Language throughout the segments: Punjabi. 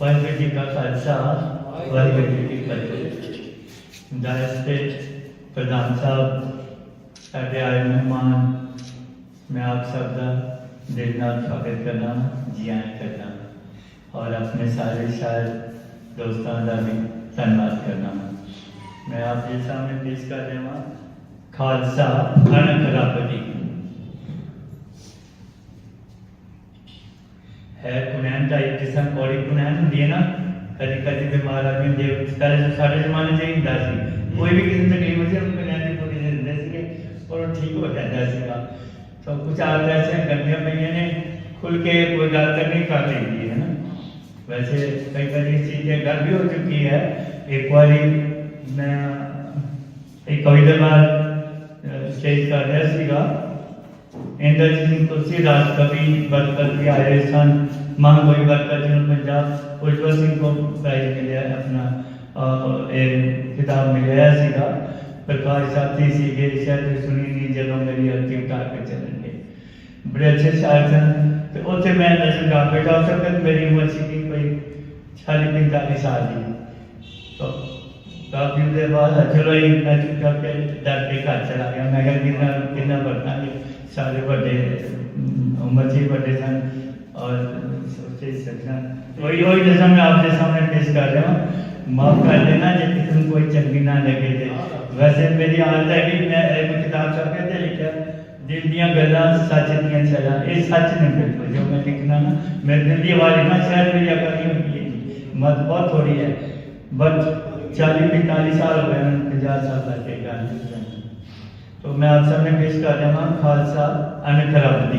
ਵਾਹਿਗੁਰੂ ਜੀ ਕਾ ਖਾਲਸਾ ਵਾਹਿਗੁਰੂ ਜੀ ਕੀ ਫਤਿਹ ਦਾਇਸ ਤੇ ਪ੍ਰਧਾਨ ਸਾਹਿਬ ਸਾਡੇ ਆਏ ਮਹਿਮਾਨ ਮੈਂ ਆਪ ਸਭ ਦਾ ਦਿਲ ਨਾਲ ਸਵਾਗਤ ਕਰਨਾ ਜੀ ਆਇਆਂ ਕਰਨਾ ਔਰ ਆਪਣੇ ਸਾਰੇ ਸ਼ਾਇਰ ਦੋਸਤਾਂ ਦਾ ਵੀ ਧੰਨਵਾਦ ਕਰਨਾ ਮੈਂ ਆਪ ਦੇ ਸਾਹਮਣੇ ਪੇਸ਼ ਕਰ ਰਿਹਾ ਹਾਂ ਖਾਲਸਾ ਅਨੰਦ ਰੱਬ ਦੀ ہے کنین کا ایک قسم اور کنین ہوں دیئے نا، کدی کدی بیمار آدمی ہوتے پہلے جو ساڑھے زمانے سے ہی ہوتا کوئی بھی کسی تکلیم ہوتی ہے ان کنین کی زندہ سی۔ ہے اور وہ ٹھیک ہو جاتا کا تو کچھ آج ایسے ہیں گندیاں پہ نے، کھل کے کوئی گل تک نہیں کھا لیں گی ہے نا۔ ویسے کئی کئی چیزیں گھر بھی ہو چکی ہے۔ ایک باری میں ایک کوئی بعد چیز کر رہا سا ਇੰਦਰ ਸਿੰਘ ਤੁਲਸੀ ਰਾਜ ਕਵੀ ਬਰਕਤ ਵੀ ਆਏ ਸਨ, ਮਨ ਕੋਈ ਬਰਕਤ ਨੂੰ ਪੰਜਾਬ ਉਜਵਲ ਸਿੰਘ ਕੋ ਪ੍ਰਾਈਜ਼ ਮਿਲਿਆ, ਆਪਣਾ ਇਹ ਕਿਤਾਬ ਮਿਲਿਆ ਸੀਗਾ। ਪ੍ਰਕਾਸ਼ ਸਾਥੀ ਸੀਗੇ, ਸ਼ਾਇਦ ਸੁਣੀ ਨਹੀਂ, ਜਦੋਂ ਮੇਰੀ ਅਰਥੀ ਉਤਾਰ ਕੇ ਚੱਲਣਗੇ। ਬੜੇ ਅੱਛੇ ਸ਼ਾਇਰ ਸਨ। ਤੇ ਉੱਥੇ ਮੈਂ ਨਜ਼ਰ ਗਾ ਬੈਠਾ ਉਸ ਵਕਤ ਮੇਰੀ ਉਮਰ ਸੀ ਕੋਈ 40 45 ਸਾਲ ਦੀ। तो کافی دیر بعد چلو اتنا چپ کر کے ڈر کے گھر چلا گیا۔ میں کہا، کتنا کتنا پڑھنا ہے؟ سارے بڑے عمر جی بڑے سن۔ اور سوچے سکشن وہی وہی جیسا میں آپ کے سامنے پیش کر رہا ہوں۔ معاف کر لینا جب تم کوئی چنگی نہ لگے تھے۔ ویسے میری عادت ہے کہ میں ایک کتاب چھپ کے تھے لکھا۔ دل دیا گلا سچ دیا چلا۔ یہ سچ نے بالکل جو میں لکھنا نا، میرے دل کی آواز نہ شاید میری اکڑی ہوتی ہے جی۔ مت بہت تھوڑی ہے۔ بٹ چالیس پینتالیس سال ہو گئے پچاس سال تک کے گانے تو میں آپ سب نے پیش کر رہا ہوں خالصہ ان خرابی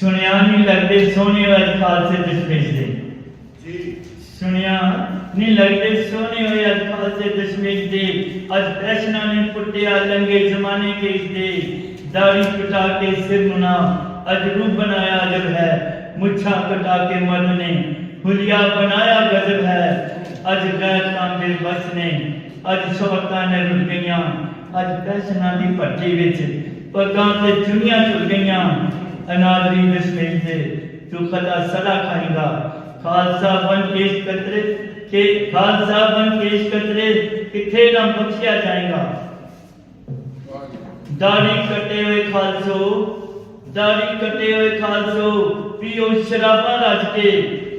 سنیا نہیں لگتے سونے والے خالصے جس پیش دے۔ جی۔ سنیا نہیں لگتے سونے ہوئے الفاظ سے دشمش دے۔ آج پیشنا نے پٹیا لنگے زمانے کے اس دے۔ داری کٹا کے سر منا آج روح بنایا جب ہے۔ مچھا کٹا کے مرد نے۔ ہلیا بنایا غزب ہے۔ ਅੱਜ ਗੈਰ ਦੇ ਵਸ ਨੇ, ਅੱਜ ਸ਼ੌਹਰਤਾਂ ਨੇ ਰੁੱਟ ਗਈਆਂ, ਅੱਜ ਫੈਸ਼ਨਾਂ ਦੀ ਭੱਟੀ ਵਿੱਚ ਪੱਗਾਂ ਤੇ ਚੁੰਨੀਆਂ ਝੁਲ ਗਈਆਂ। ਅਨਾਦਰੀ ਦਸ਼ਮੇਸ਼ ਦੇ ਤੂੰ ਖਦਾ ਸਦਾ ਖਾਏਗਾ। ਖਾਲਸਾ ਬਨ ਕੇਸ਼ ਕਤਰੇ ਕਿ ਖਾਲਸਾ ਬਨ ਕੇਸ਼ ਕਤਰੇ ਕਿੱਥੇ ਨਾ ਬਖਸ਼ਿਆ ਜਾਏਗਾ। ਦਾੜੀ ਕੱਟੇ ਹੋਏ ਖਾਲਸੋ, ਦਾੜੀ ਕੱਟੇ ਹੋਏ ਖਾਲਸੋ, ਪੀਓ ਸ਼ਰਾਬਾਂ ਰੱਜ ਕੇ,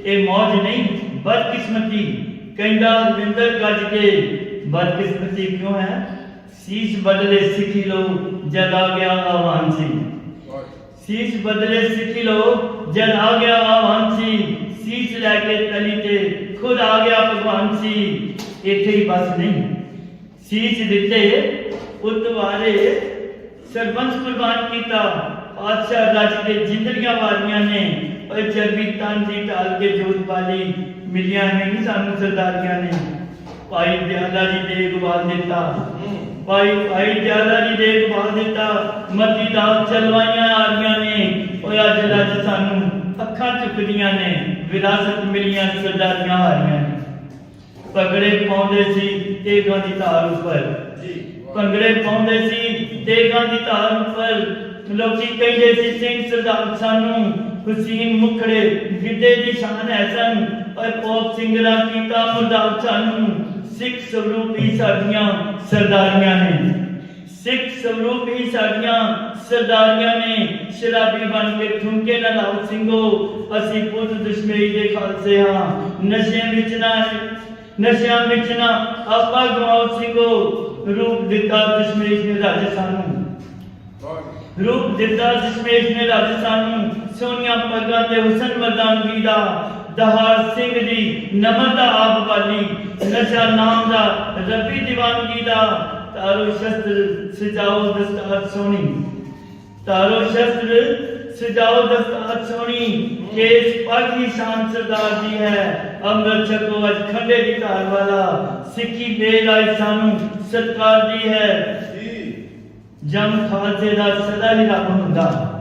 ਇਹ ਮੌਜ ਨਹੀਂ, ਬਦਕਿਸਮਤੀ। ਕਹਿੰਦਾ ਵਿੰਦਰ ਗੱਜ ਕੇ ਬਦਕਿਸਮਤੀ ਕਿਉਂ ਹੈ? ਸੀਸ ਬਦਲੇ ਸਿੱਖੀ ਲੋ ਜਦ ਆ ਗਿਆ ਆਵਾਨ ਸੀ। ਸੀਸ ਬਦਲੇ ਸਿੱਖੀ ਲੋ ਜਦ ਆ ਗਿਆ ਆਵਾਨ ਸੀ। ਸੀਸ ਲੈ ਕੇ ਤਲੀ ਤੇ ਖੁਦ ਆ ਗਿਆ ਭਗਵਾਨ ਸੀ। ਇੱਥੇ ਹੀ ਬਸ ਨਹੀਂ। ਸੀਸ ਦਿੱਤੇ, ਉਤਵਾਰੇ, ਸਰਬੰਸ ਕੁਰਬਾਨ ਕੀਤਾ। ਪਾਤਸ਼ਾਹ ਰੱਜ ਕੇ ਜਿੰਦੜੀਆਂ ਵਾਲੀਆਂ ਨੇ ਓਏ ਚਰਬੀ ਤਨ ਦੀ ਢਾਲ ਕੇ ਜੋਤ ਵਾਲੀ ਮਿਲੀਆਂ ਨਹੀਂ ਸਾਨੂੰ ਸਰਦਾਰੀਆਂ ਨੇ। ਭਾਈ ਦਿਆਲਾ ਜੀ ਦੇਖਭਾਲ ਦਿੱਤਾ। ਭਾਈ ਭਾਈ ਦਿਆਲਾ ਜੀ ਦੇਖਭਾਲ ਦਿੱਤਾ। ਮੱਤੀ ਦਾ ਚਲਵਾਈਆਂ ਆ ਰਹੀਆਂ ਨੇ। ਓਏ ਅੱਜ ਰੱਜ ਸਾਨੂੰ ਅੱਖਾਂ ਚੁੱਕਦੀਆਂ ਨੇ। ਵਿਰਾਸਤ ਮਿਲੀਆਂ ਸਰਦਾਰੀਆਂ ਹਾਰੀਆਂ ਨੇ। ਪਗੜੇ ਪਾਉਂਦੇ ਸੀ ਤੇਗਾਂ ਦੀ ਧਾਰ ਉੱਪਰ। ਜੀ। ਭੰਗੜੇ ਪਾਉਂਦੇ ਸੀ ਤੇਗਾਂ ਦੀ ਧਾਰ ਉੱਪਰ। ਲੋਕੀ ਕਹਿੰਦੇ ਸੀ ਸਿੰਘ ਸਰਦਾਰ ਸਾਨੂੰ حسین مکھڑے گدے دی شان ایسن اور پوپ سنگرا کیتا تا مرداب چانوں سکھ سوروپی ہی سرداریاں نے۔ سکھ سوروپی ہی سرداریاں نے۔ شرابی بن کے ٹھنکے نہ لاؤ سنگو اسی پوت دشمری دے خالصے ہاں۔ نشیاں نشے نشیاں وچنا آپا گواؤ سنگو روپ دتا دشمری نے راجستانوں روپ دتا دشمری نے راجستانوں ਸੋਨੀਆਂ ਪੱਗਾਂ ਤੇ ਹੁਸਨ ਮਰਦਾਨਗੀ ਦਾ ਦਹਾਰ ਸਿੰਘ ਦੀ ਨਮਰਤਾ ਆਪ ਵਾਲੀ ਨਸ਼ਾ ਨਾਮ ਦਾ ਰੱਬੀ ਦੀਵਾਨਗੀ ਦਾ ਤਾਰੋ ਸ਼ਸਤਰ ਸਜਾਓ ਦਸਤਾਰ ਸੋਹਣੀ। ਤਾਰੋ ਸ਼ਸਤਰ ਸਜਾਓ ਦਸਤਾਰ ਸੋਹਣੀ ਕੇਸ ਦੀ ਸ਼ਾਨ ਸਰਦਾਰ ਦੀ ਹੈ। ਅੰਮ੍ਰਿਤ ਛਕੋ ਅੱਜ ਖੰਡੇ ਦੀ ਧਾਰ ਵਾਲਾ ਸਿੱਖੀ ਮੇਲ ਆਈ ਸਾਨੂੰ ਸਤਕਾਰ ਦੀ ਹੈ। ਜੀ। ਜਮ ਖਾਲਸੇ ਦਾ ਸਦਾ ਹੀ ਰੱਬ ਹੁੰਦਾ।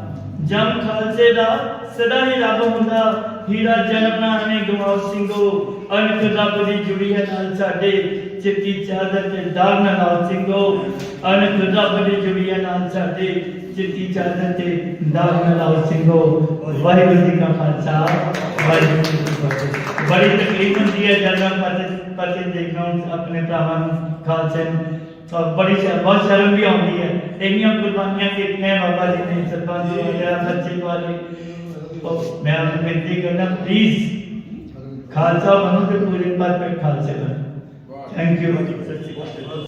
ਜਮ ਖਾਲਸੇ ਦਾ, ਸਦਾ ਹੀ ਰੱਬ ਹੁੰਦਾ। ਹੀਰਾ ਜਨਮ ਨੇ ਗਵਾਉ ਸਿੰਘੋ। ਅਨਕ ਰੱਬ ਦੀ ਜੁੜੀ ਹੈ ਨਾਲ ਸਾਡੇ। ਚਿੱਟੀ ਚਾਦਰ ਤੇ ਦਾਗ ਨਾ ਲਾਓ ਸਿੰਘੋ। ਅਨਕ ਰੱਬ ਦੀ ਜੁੜੀ ਹੈ ਨਾਲ ਸਾਡੇ। ਚਿੱਟੀ ਚਾਦਰ ਤੇ ਦਾਗ ਨਾ ਲਾਓ ਸਿੰਘੋ। ਵਾਹਿਗੁਰੂ ਜੀ ਕਾ ਖਾਲਸਾ। ਵਾਹਿਗੁਰੂ ਜੀ ਕੀ ਫਤਿਹ। ਬੜੀ ਤਕਲੀਫ ਹੁੰਦੀ ਹੈ ਜਦੋਂ ਪਤੇ ਪਤੇ ਦੇਖਣਾ ਆਪਣੇ ਭਰਾਵਾਂ ਨੂੰ, ਖਾਲਸੇ ਨੂੰ। بہت شرم بھی ہے۔ قربانیاں بابا جی نے سرپنچ وغیرہ سچے والے میں آپ سے بنتی کرنا پلیز خالصہ بنو تو پورے بات میں خالصے بنو۔ Thank you